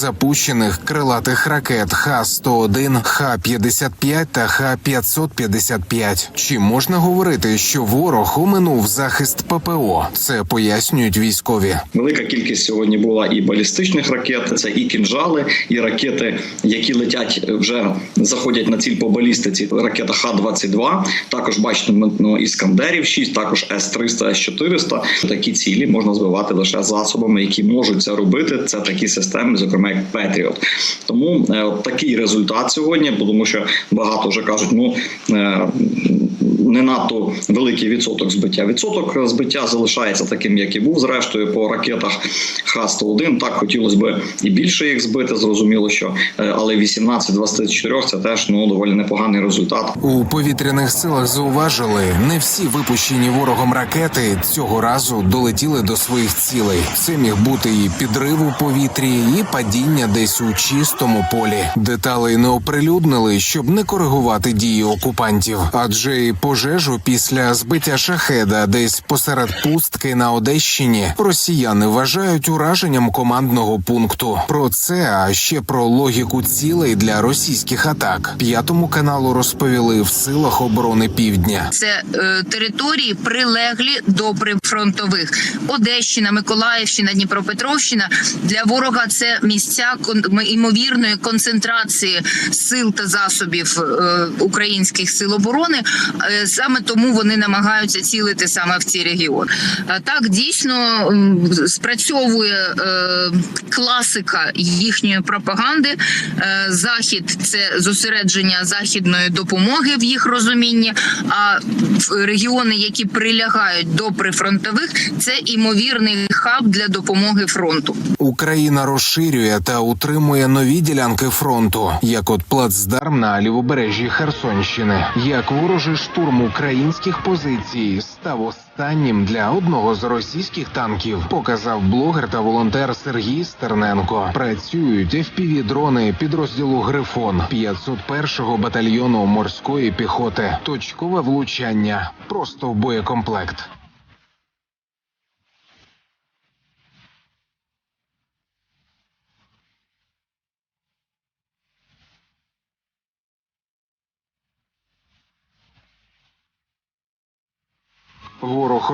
запущених крилатих ракет Х-101, Х-55 та Х-555. Чи можна говорити, що ворог оминув захист ППО? Це пояснюють військові. Велика кількість сьогодні була і балістичних ракет, це і кінжали, і ракети, які летять вже заходять на ціль по балістиці. Ракета Х-22, також бачите, ну, іскандерів 6, також С-300, С-400. Такі цілі можна збивати лише засобами, які можуть це робити. Це такі системи, зокрема як Петріот. Тому е, от такий результат сьогодні, тому що багато вже кажуть, ну. Е, не надто великий відсоток збиття. Відсоток збиття залишається таким, як і був зрештою по ракетах Х-101. Так хотілося б і більше їх збити. Зрозуміло, що е, але 18 24 це теж ну доволі непоганий результат. У повітряних силах зауважили, не всі випущені ворогом ракети цього разу долетіли до своїх цілей. Це міг бути і підрив у повітрі, і падіння десь у чистому полі. Деталей не оприлюднили, щоб не коригувати дії окупантів, адже і пожежу після збиття шахеда десь посеред пустки на Одещині росіяни вважають ураженням командного пункту. Про це а ще про логіку цілей для російських атак. П'ятому каналу розповіли в силах оборони Півдня. Це е, території прилеглі до прифронтових Одещина, Миколаївщина, Дніпропетровщина. Для ворога це місця кон- ймовірної концентрації сил та засобів е, українських сил оборони. Е, саме тому вони намагаються цілити саме в ці регіони. Е, так дійсно спрацьовує класика їхньої пропаганди. Захід це зосередження західної допомоги в їх розумінні. А регіони, які прилягають до прифронтових, це імовірний хаб для допомоги фронту. Україна розширює та утримує нові ділянки фронту, як от плацдарм на лівобережжі Херсонщини. Як ворожий штурм українських позицій став останнім для одного з російських танків, показав блогер та волонтер Сергій Стерненко. Працюють fpv дрони підрозділу Грифон 501-го батальйону морської піхоти. Точкове влучання просто в боєкомплект.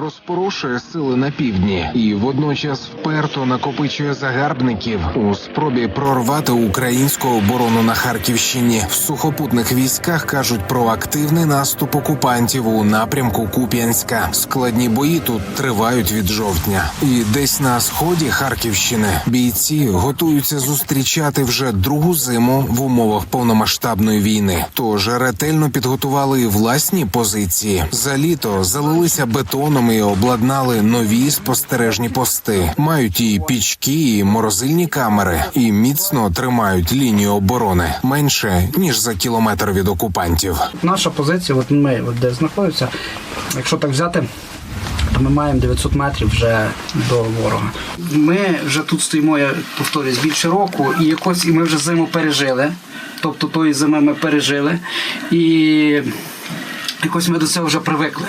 Розпорушує сили на півдні і водночас вперто накопичує загарбників у спробі прорвати українську оборону на Харківщині. В сухопутних військах кажуть про активний наступ окупантів у напрямку Куп'янська. Складні бої тут тривають від жовтня. І десь на сході Харківщини бійці готуються зустрічати вже другу зиму в умовах повномасштабної війни. Тож ретельно підготували і власні позиції. За літо залилися бетоном і обладнали нові спостережні пости. Мають і пічки, і морозильні камери, і міцно тримають лінію оборони менше ніж за кілометр від окупантів. Наша позиція, от ми от де знаходимося, якщо так взяти, то ми маємо 900 метрів вже до ворога. Ми вже тут стоїмо, я повторюсь, більше року, і якось і ми вже зиму пережили. Тобто тої зими ми пережили. І якось ми до цього вже привикли.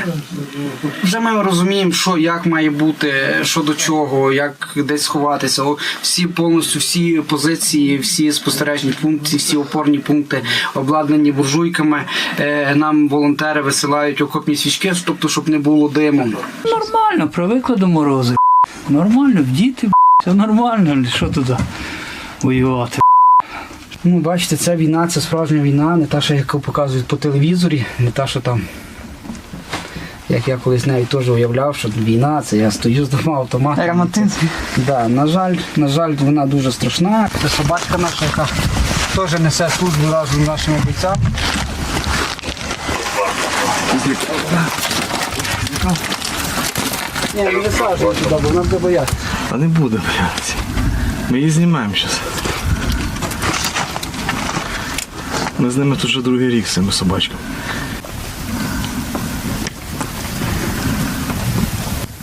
Вже ми розуміємо, що як має бути, що до чого, як десь сховатися. Всі повністю всі позиції, всі спостережні пункти, всі опорні пункти обладнані буржуйками. Е, Нам волонтери висилають окопні свічки, тобто, щоб не було диму. Нормально, привикли до морозу. Нормально, діти, все нормально, що туди воювати. Ну, бачите, ця війна, це справжня війна, не та, що яку показують по телевізорі, не та, що там. Як я колись навіть теж уявляв, що війна, це я стою з двома автоматами. Романтизм. Да, на жаль, на жаль, вона дуже страшна. Це собачка наша, яка теж несе службу разом з нашими бійцями. Ні, не висаджуй сюди, бо вона буде боятися. А не буде боятися. Ми її знімаємо зараз. Ми з ними тут вже другий рік з цими собачками.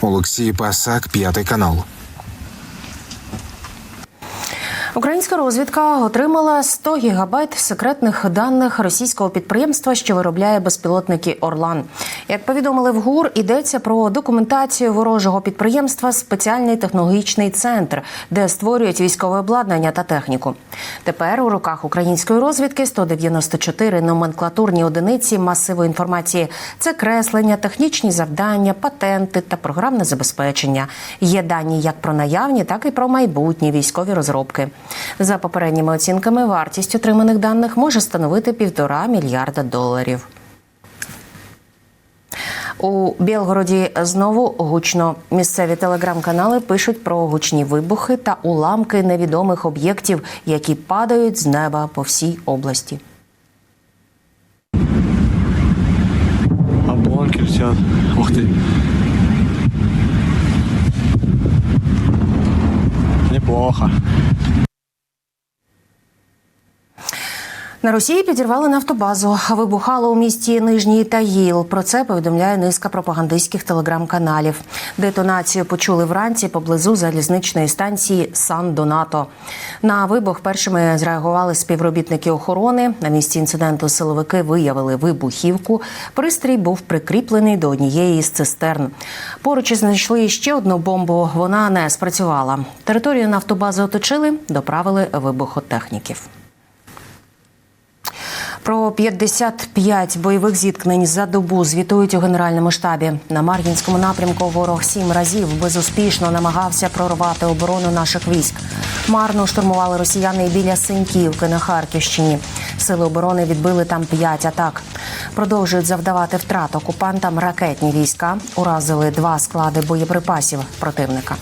Олексій Пасак, п'ятий канал. Україна Українська розвідка отримала 100 гігабайт секретних даних російського підприємства, що виробляє безпілотники Орлан. Як повідомили в ГУР, йдеться про документацію ворожого підприємства Спеціальний технологічний центр, де створюють військове обладнання та техніку. Тепер у руках української розвідки 194 номенклатурні одиниці масиву інформації. Це креслення, технічні завдання, патенти та програмне забезпечення. Є дані як про наявні, так і про майбутні військові розробки. За попередніми оцінками, вартість отриманих даних може становити півтора мільярда доларів. У Білгороді знову гучно. Місцеві телеграм-канали пишуть про гучні вибухи та уламки невідомих об'єктів, які падають з неба по всій області. Обломки летят. Ух ты. Неплохо. На Росії підірвали нафтобазу. Вибухало у місті Нижній Тагіл. Про це повідомляє низка пропагандистських телеграм-каналів. Детонацію почули вранці поблизу залізничної станції Сан Донато. На вибух першими зреагували співробітники охорони. На місці інциденту силовики виявили вибухівку. Пристрій був прикріплений до однієї з цистерн. Поруч знайшли ще одну бомбу. Вона не спрацювала. Територію нафтобази оточили, доправили вибухотехніків. Про 55 бойових зіткнень за добу звітують у генеральному штабі. На Мар'їнському напрямку ворог сім разів безуспішно намагався прорвати оборону наших військ. Марно штурмували росіяни біля Синьківки на Харківщині. Сили оборони відбили там п'ять атак. Продовжують завдавати втрат окупантам ракетні війська. Уразили два склади боєприпасів противника.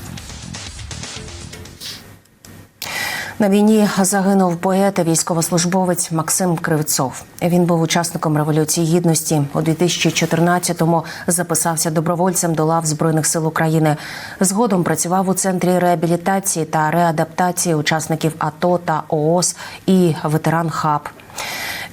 На війні загинув поет і військовослужбовець Максим Кривцов. Він був учасником революції гідності. У 2014-му записався добровольцем до лав збройних сил України. Згодом працював у центрі реабілітації та реадаптації учасників АТО та ООС і ветеран ХАБ.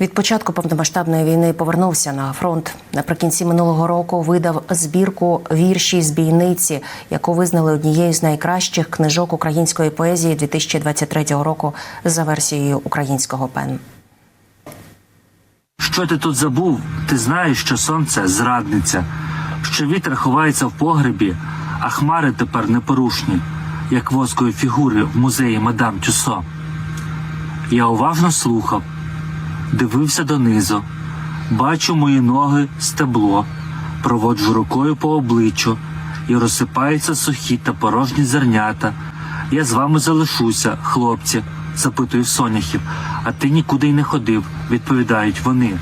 Від початку повномасштабної війни повернувся на фронт. Наприкінці минулого року видав збірку вірші з бійниці, яку визнали однією з найкращих книжок української поезії 2023 року за версією українського пен. Що ти тут забув? Ти знаєш, що сонце зрадниця, що вітер ховається в погребі, а хмари тепер непорушні, як воскові фігури в музеї Мадам Тюсо. Я уважно слухав, дивився донизу, бачу мої ноги стебло, проводжу рукою по обличчю, і розсипаються сухі та порожні зернята. Я з вами залишуся, хлопці, запитую соняхів, а ти нікуди й не ходив, відповідають вони.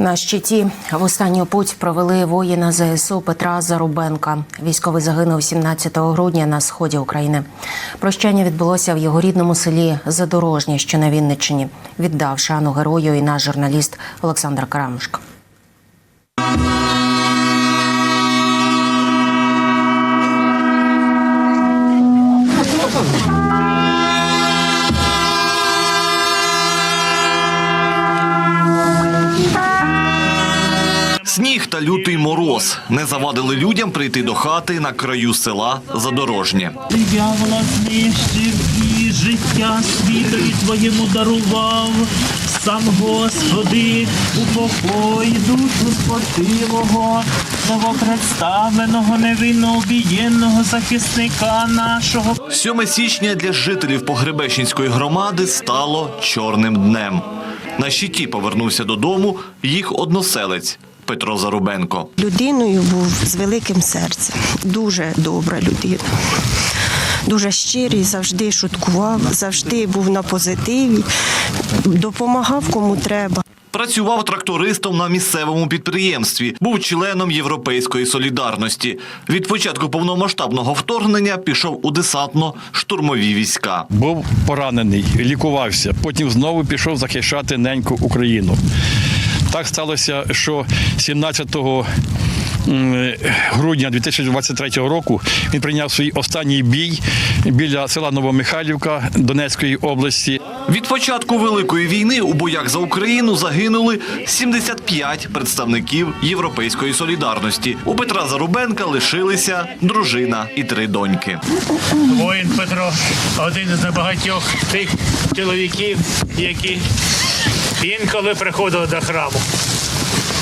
На щиті в останню путь провели воїна ЗСУ Петра Зарубенка. Військовий загинув 17 грудня на сході України. Прощання відбулося в його рідному селі Задорожнє, що на Вінниччині. Віддав шану герою і наш журналіст Олександр Карамушко. Сніг та лютий мороз не завадили людям прийти до хати на краю села Задорожнє. Диявола знищив і життя світові твоєму дарував. Сам Господи, упокой душу спортивого, новопредставленого невинно обієнного захисника нашого. 7 січня для жителів Погребещенської громади стало чорним днем. На щиті повернувся додому їх односелець Петро Зарубенко. Людиною був з великим серцем, дуже добра людина. Дуже щирий, завжди шуткував, завжди був на позитиві, допомагав кому треба. Працював трактористом на місцевому підприємстві, був членом Європейської солідарності. Від початку повномасштабного вторгнення пішов у десантно-штурмові війська. Був поранений, лікувався, потім знову пішов захищати неньку Україну. Так сталося, що 17 м, грудня 2023 року він прийняв свій останній бій біля села Новомихайлівка Донецької області. Від початку великої війни у боях за Україну загинули 75 представників Європейської солідарності. У Петра Зарубенка лишилися дружина і три доньки. Воїн Петро один із небагатьох тих чоловіків, які інколи приходив до храму.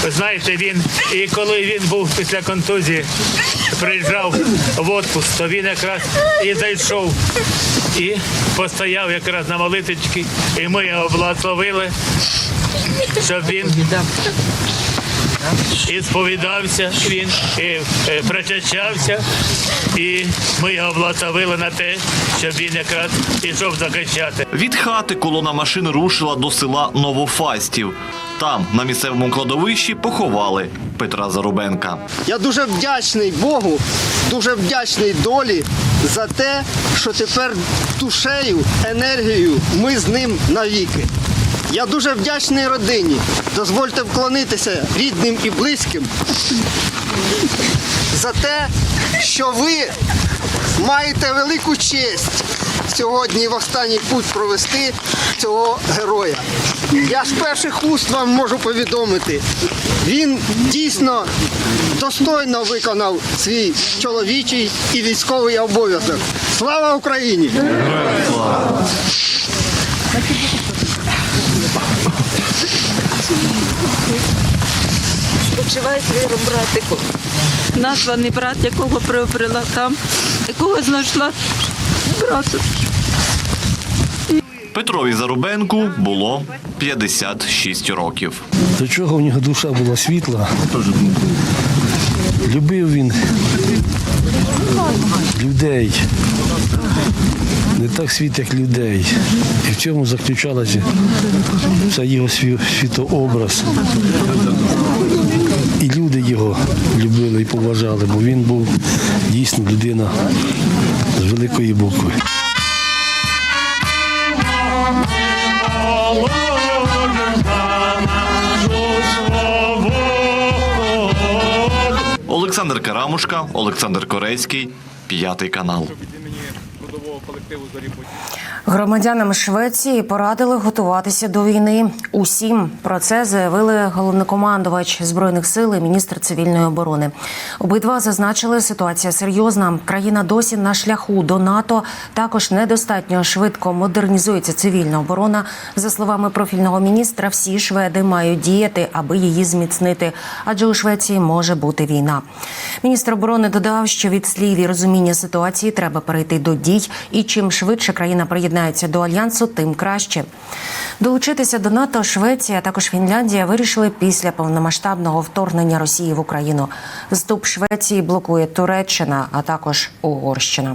Ви знаєте, він і коли він був після контузії, приїжджав в отпуск, то він якраз і зайшов і постояв якраз на молиточці, і ми його благословили, щоб він і сповідався, він і, е, причащався, і ми його благословили на те, щоб він якраз пішов захищати. Від хати колона машин рушила до села Новофастів. Там, на місцевому кладовищі, поховали Петра Зарубенка. Я дуже вдячний Богу, дуже вдячний долі за те, що тепер душею, енергією ми з ним навіки. Я дуже вдячний родині. Дозвольте вклонитися рідним і близьким за те, що ви маєте велику честь сьогодні в останній путь провести цього героя. Я з перших уст вам можу повідомити. Він дійсно достойно виконав свій чоловічий і військовий обов'язок. Слава Україні! Почувай віру, братику. Названий брат, якого приобрела там, якого знайшла брату. Петрові Зарубенку було 56 років. До чого в нього душа була світла. Любив він людей. Не так світ, як людей. І в цьому заключалася вся його світообраз. І люди його любили і поважали, бо він був дійсно людина з великої букви. Олександр Карамушка, Олександр Корецький, п'ятий канал. Громадянам Швеції порадили готуватися до війни. Усім про це заявили головнокомандувач збройних сил і міністр цивільної оборони. Обидва зазначили, ситуація серйозна. Країна досі на шляху до НАТО. Також недостатньо швидко модернізується цивільна оборона. За словами профільного міністра, всі шведи мають діяти, аби її зміцнити. Адже у Швеції може бути війна. Міністр оборони додав, що від слів і розуміння ситуації треба перейти до дій, і чим швидше країна приєднається до альянсу, тим краще. Долучитися до НАТО Швеція, а також Фінляндія вирішили після повномасштабного вторгнення Росії в Україну. Вступ Швеції блокує Туреччина, а також Угорщина.